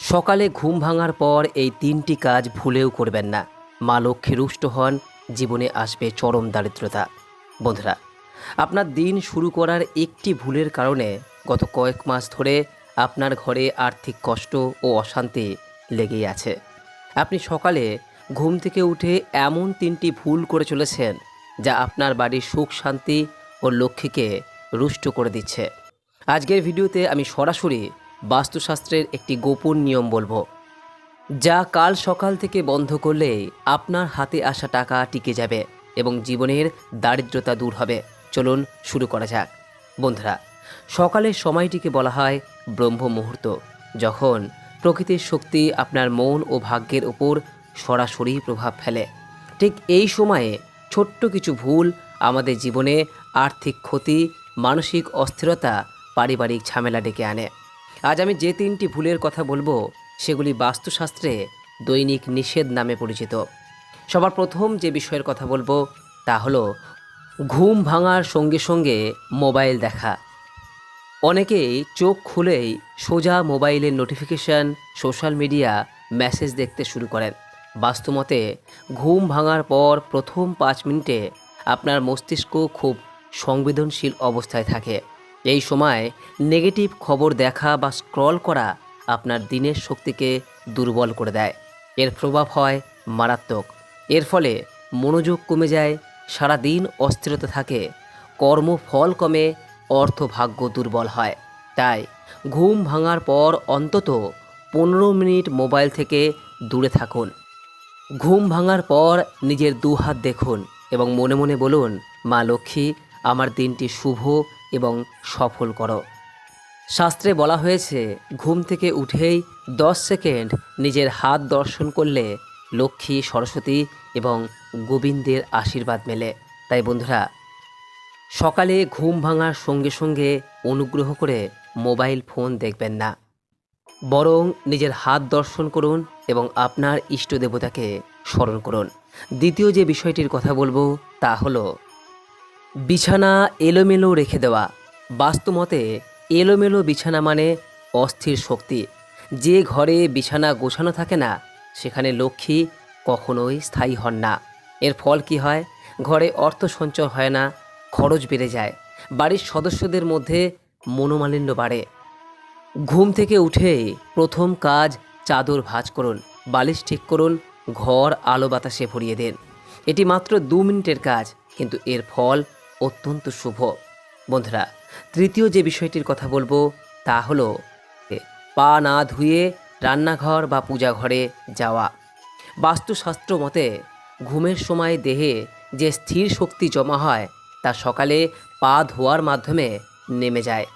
সকালে ঘুম ভাঙার পর এই তিনটি কাজ ভুলেও করবেন না। মা লক্ষ্মী রুষ্ট হন, জীবনে আসবে চরম দারিদ্রতা। বন্ধুরা, আপনার দিন শুরু করার একটি ভুলের কারণে গত কয়েক মাস ধরে আপনার ঘরে আর্থিক কষ্ট ও অশান্তি লেগেই আছে। আপনি সকালে ঘুম থেকে উঠে এমন তিনটি ভুল করে চলেছেন যা আপনার বাড়ির সুখ, শান্তি ও লক্ষ্মীকে রুষ্ট করে দিচ্ছে। আজকের ভিডিওতে আমি সরাসরি বাস্তুশাস্ত্রের একটি গোপন নিয়ম বলব, যা কাল সকাল থেকে বন্ধ করলেই আপনার হাতে আসা টাকা টিকে যাবে এবং জীবনের দারিদ্রতা দূর হবে। চলুন শুরু করা যাক। বন্ধুরা, সকালের সময়টিকে বলা হয় ব্রহ্ম মুহূর্ত যখন প্রকৃতির শক্তি আপনার মন ও ভাগ্যের উপর সরাসরি প্রভাব ফেলে। ঠিক এই সময়ে ছোট্ট কিছু ভুল আমাদের জীবনে আর্থিক ক্ষতি, মানসিক অস্থিরতা, পারিবারিক ঝামেলা ডেকে আনে। আজ আমি যে তিনটি ভুলের কথা বলব, সেগুলি বাস্তুশাস্ত্রে দৈনিক নিষেধ নামে পরিচিত। সবার প্রথম যে বিষয়ের কথা বলব, তা হলো ঘুম ভাঙার সঙ্গে সঙ্গে মোবাইল দেখা। অনেকেই চোখ খুলেই সোজা মোবাইলের নোটিফিকেশন, সোশ্যাল মিডিয়া, মেসেজ দেখতে শুরু করেন। বাস্তুমতে, ঘুম ভাঙার পর প্রথম পাঁচ মিনিটে আপনার মস্তিষ্ক খুব সংবেদনশীল অবস্থায় থাকে। এই সময় নেগেটিভ খবর দেখা বা স্ক্রল করা আপনার দিনের শক্তিকে দুর্বল করে দেয়। এর প্রভাব হয় মারাত্মক। এর ফলে মনোযোগ কমে যায় সারা দিন অস্থিরতা থাকে, কর্মফল কমে, অর্থভাগ্য দুর্বল হয়। তাই ঘুম ভাঙার পর অন্তত পনেরো মিনিট মোবাইল থেকে দূরে থাকুন। ঘুম ভাঙার পর নিজের দু হাত দেখুন এবং মনে মনে বলুন, মা লক্ষ্মী, আমার দিনটি শুভ এবং সফল করো। শাস্ত্রে বলা হয়েছে, ঘুম থেকে উঠেই দশ সেকেন্ড নিজের হাত দর্শন করলে লক্ষ্মী, সরস্বতী এবং গোবিন্দের আশীর্বাদ মেলে। তাই বন্ধুরা, সকালে ঘুম ভাঙার সঙ্গে সঙ্গে অনুগ্রহ করে মোবাইল ফোন দেখবেন না। বরং নিজের হাত দর্শন করুন এবং আপনার ইষ্ট দেবতাকে স্মরণ করুন। দ্বিতীয় যে বিষয়টির কথা বলব তা হলো বিছানা এলোমেলো রেখে দেওয়া। বাস্তুমতে, এলোমেলো বিছানা মানে অস্থির শক্তি। যে ঘরে বিছানা গোছানো থাকে না, সেখানে লক্ষ্মী কখনোই স্থায়ী হন না। এর ফল কি হয়? ঘরে অর্থ সঞ্চয় হয় না, খরচ বেড়ে যায়। বাড়ির সদস্যদের মধ্যে মনোমালিন্য বাড়ে। ঘুম থেকে উঠেই প্রথম কাজ চাদর ভাঁজ করুন, বালিশ ঠিক করুন, ঘর আলো বাতাসে ভরিয়ে দেন। এটি মাত্র দু মিনিটের কাজ, কিন্তু এর ফল অত্যন্ত শুভ। বন্ধুরা, তৃতীয় যে বিষয়টির কথা বলব তা হলো পা না ধুয়ে রান্নাঘর বা পূজা ঘরে যাওয়া। বাস্তুশাস্ত্র মতে, ঘুমের সময় দেহে যে স্থির শক্তি জমা হয় তা সকালে পা ধোয়ার মাধ্যমে নেমে যায়।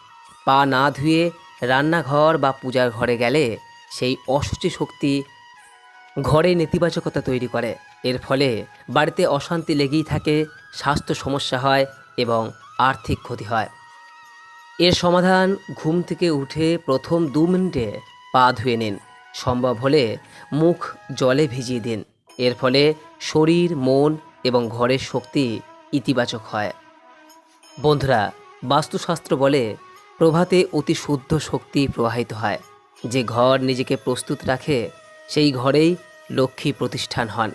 পা না ধুয়ে রান্নাঘর বা পূজার ঘরে গেলে সেই অসুচি শক্তি ঘরে নেতিবাচকতা তৈরি করে। এর ফলে বাড়িতে অশান্তি লেগেই থাকে স্বাস্থ্য সমস্যা হয় এবং আর্থিক ক্ষতি হয়। এর সমাধান ঘুম থেকে উঠে প্রথম দু মিনিটে পা ধুয়ে নিন। সম্ভব হলে মুখ জলে ভিজিয়ে দিন। এর ফলে শরীর, মন এবং ঘরের শক্তি ইতিবাচক হয়। বন্ধুরা, বাস্তুশাস্ত্র বলে প্রভাতে অতি শুদ্ধ শক্তি প্রবাহিত হয়। যে ঘর নিজেকে প্রস্তুত রাখে, সেই ঘরেই লক্ষ্মী প্রতিষ্ঠান হন।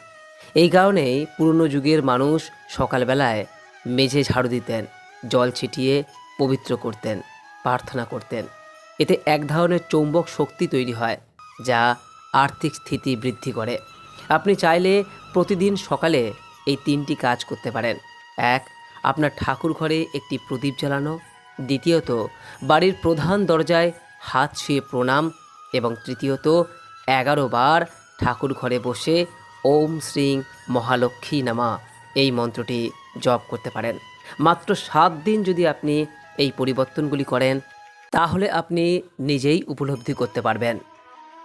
এই কারণেই পুরনো যুগের মানুষ সকালবেলায় মেঝে ঝাড়ু দিতেন, জল ছিটিয়ে পবিত্র করতেন, প্রার্থনা করতেন। এতে এক ধরনের চৌম্বক শক্তি তৈরি হয়, যা আর্থিক স্থিতি বৃদ্ধি করে। আপনি চাইলে প্রতিদিন সকালে এই তিনটি কাজ করতে পারেন। এক, আপনার ঠাকুর ঘরে একটি প্রদীপ জ্বালানো। দ্বিতীয়ত, বাড়ির প্রধান দরজায় হাত ছুঁয়ে প্রণাম। এবং তৃতীয়ত, এগারো বার ঠাকুর ঘরে বসে ওম শ্রীং মহালক্ষ্মী নামা। এই মন্ত্রটি জপ করতে পারেন। মাত্র সাত দিন যদি আপনি এই পরিবর্তনগুলি করেন, তাহলে আপনি নিজেই উপলব্ধি করতে পারবেন।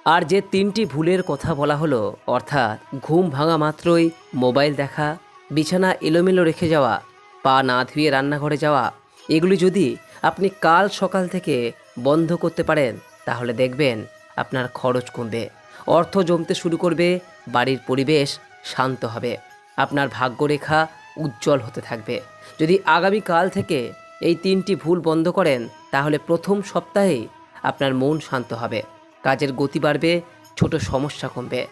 আর যে তিনটি ভুলের কথা বলা হলো, অর্থাৎ ঘুম ভাঙা মাত্রই মোবাইল দেখা, বিছানা এলোমেলো রেখে যাওয়া, পা না ধুয়ে রান্নাঘরে যাওয়া, এগুলি যদি আপনি কাল সকাল থেকে বন্ধ করতে পারেন, তাহলে দেখবেন আপনার খরচ কমবে। অর্থ জমতে শুরু করবে বাড়ির পরিবেশ শান্ত হবে। আপনার ভাগ্যরেখা উজ্জ্বল হতে থাকবে। যদি আগামী কাল থেকে এই তিনটি ভুল বন্ধ করেন, তাহলে প্রথম সপ্তাহেই আপনার মন শান্ত হবে। কাজের গতি বাড়বে, ছোট সমস্যা কমবে।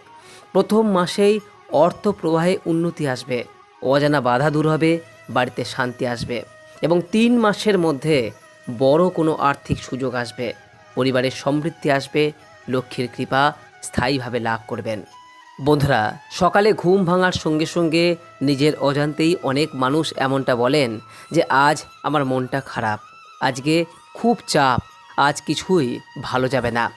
প্রথম মাসেই অর্থ প্রবাহে উন্নতি আসবে, অজানা বাধা দূর হবে, বাড়িতে শান্তি আসবে এবং তিন মাসের মধ্যে বড় কোনো আর্থিক সুযোগ আসবে। পরিবারের সমৃদ্ধি আসবে, লক্ষ্মীর কৃপা স্থায়ীভাবে লাভ করবেন। বন্ধুরা, সকালে ঘুম ভাঙার সঙ্গে সঙ্গে নিজের অজান্তেই অনেক মানুষ এমনটা বলেন যে, আজ আমার মনটা খারাপ, আজকে খুব চাপ, আজ কিছুই ভালো যাবে না।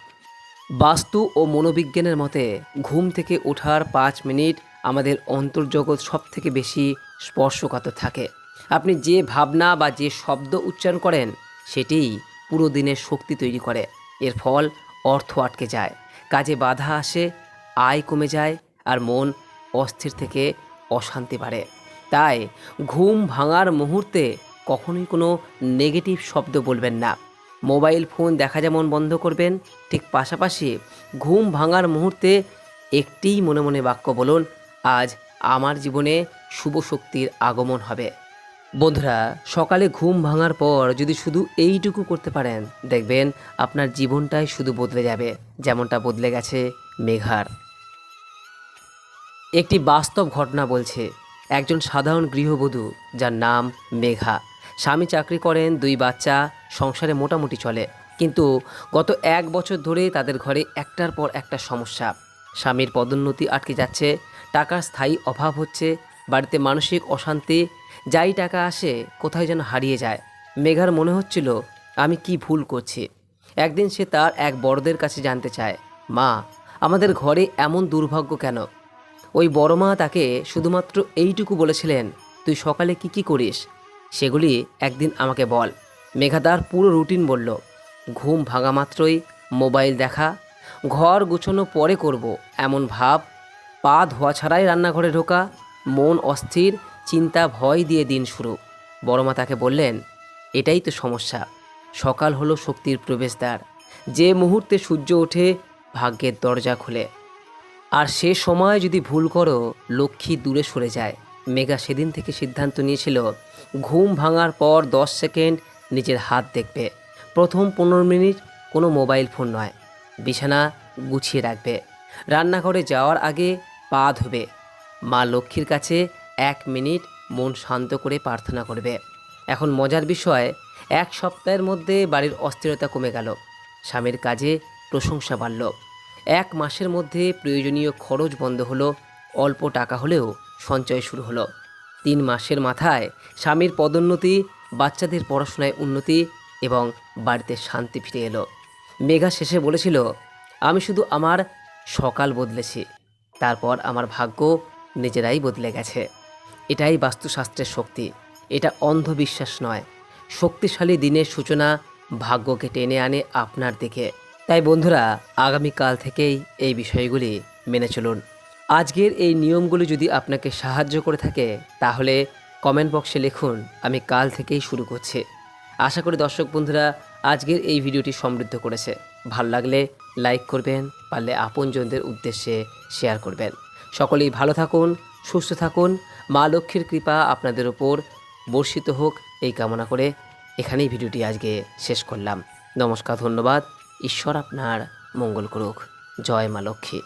বাস্তু ও মনোবিজ্ঞানের মতে, ঘুম থেকে ওঠার পাঁচ মিনিট আমাদের অন্তর্জগৎ সব থেকে বেশি স্পর্শকাতর থাকে। আপনি যে ভাবনা বা যে শব্দ উচ্চারণ করেন, সেটিই পুরো দিনের শক্তি তৈরি করে। এর ফল অর্থ আটকে যায়। কাজে বাধা আসে আয় কমে যায় আর মন অস্থির থেকে অশান্তি বাড়ে। তাই ঘুম ভাঙার মুহূর্তে কখনোই কোনো নেগেটিভ শব্দ বলবেন না। মোবাইল ফোন দেখা যেমন বন্ধ করবেন, ঠিক পাশাপাশি ঘুম ভাঙার মুহূর্তে একটিই মনে মনে বাক্য বলুন, আজ আমার জীবনে শুভ শক্তির আগমন হবে। বন্ধুরা, সকালে ঘুম ভাঙার পর যদি শুধু এইটুকু করতে পারেন, দেখবেন আপনার জীবনটাই শুধু বদলে যাবে, যেমনটা বদলে গেছে মেঘার। একটি বাস্তব ঘটনা বলছে। একজন সাধারণ গৃহবধূ, যার নাম মেঘা। স্বামী চাকরি করেন, দুই বাচ্চা, সংসারে মোটামুটি চলে। কিন্তু গত এক বছর ধরে তাদের ঘরে একটার পর একটা সমস্যা। স্বামীর পদোন্নতি আটকে যাচ্ছে, টাকার স্থায়ী অভাব হচ্ছে, বাড়িতে মানসিক অশান্তি, যাই টাকা আসে, কোথায় যেন হারিয়ে যায়। মেঘার মনে হচ্ছিল, আমি কি ভুল করছি? একদিন সে তার এক বড়দের কাছে জানতে চায়, মা, আমাদের ঘরে এমন দুর্ভাগ্য কেন? ওই বড় মা তাকে শুধুমাত্র এইটুকু বলেছিলেন, তুই সকালে কি কি করিস? সেগুলি একদিন আমাকে বল। মেঘা তার পুরো রুটিন বলল, ঘুম ভাঙা মাত্রই, মোবাইল দেখা, ঘর গুছোনো পরে করব, এমন ভাব। পা ধোয়া ছাড়াই রান্নাঘরে ঢোকা, মন অস্থির, চিন্তা ভয় দিয়ে দিন শুরু। বড়মা তাকে বললেন, এটাই তো সমস্যা। সকাল হলো শক্তির প্রবেশদ্বার। যে মুহূর্তে সূর্য ওঠে, ভাগ্যের দরজা খুলে। আর সে সময় যদি ভুল করো, লক্ষ্মী দূরে সরে যায়। মেঘা সেদিন থেকে সিদ্ধান্ত নিয়েছিল, ঘুম ভাঙার পর দশ সেকেন্ড নিজের হাত দেখবে। প্রথম পনেরো মিনিট কোনো মোবাইল ফোন নয়, বিছানা গুছিয়ে রাখবে। রান্নাঘরে যাওয়ার আগে পা ধোবে। মা লক্ষ্মীর কাছে এক মিনিট মন শান্ত করে প্রার্থনা করবে। এখন মজার বিষয়, এক সপ্তাহের মধ্যে বাড়ির অস্থিরতা কমে গেল। স্বামীর কাজে প্রশংসা বাড়ল। এক মাসের মধ্যে প্রয়োজনীয় খরচ বন্ধ হলো, অল্প টাকা হলেও সঞ্চয় শুরু হলো। তিন মাসের মাথায় স্বামীর পদোন্নতি, বাচ্চাদের পড়াশোনায় উন্নতি এবং বাড়িতে শান্তি ফিরে এলো। মেঘা শেষে বলেছিল, আমি শুধু আমার সকাল বদলেছি, তারপর আমার ভাগ্য নিজেরাই বদলে গেছে। এটাই বাস্তুশাস্ত্রের শক্তি, এটা অন্ধবিশ্বাস নয়। শক্তিশালী দিনের সূচনা ভাগ্যকে টেনে আনে আপনার দিকে। তাই বন্ধুরা, আগামীকাল থেকেই এই বিষয়গুলি মেনে চলুন। আজকের এই নিয়মগুলি যদি আপনাকে সাহায্য করে থাকে, তাহলে কমেন্ট বক্সে লিখুন, আমি কাল থেকেই শুরু করছি। আশা করি দর্শক বন্ধুরা, আজকের এই ভিডিওটি সমৃদ্ধ করেছে। ভালো লাগলে লাইক করবেন, পারলে আপনজনদের উদ্দেশ্যে শেয়ার করবেন। সকলেই ভালো থাকুন, সুস্থ থাকুন। মা লক্ষ্মীর কৃপা আপনাদের ওপর বর্ষিত হোক, এই কামনা করে এখানেই ভিডিওটি আজকে শেষ করলাম। নমস্কার, ধন্যবাদ। ঈশ্বর আপনার মঙ্গল করুক। জয় মা লক্ষ্মী।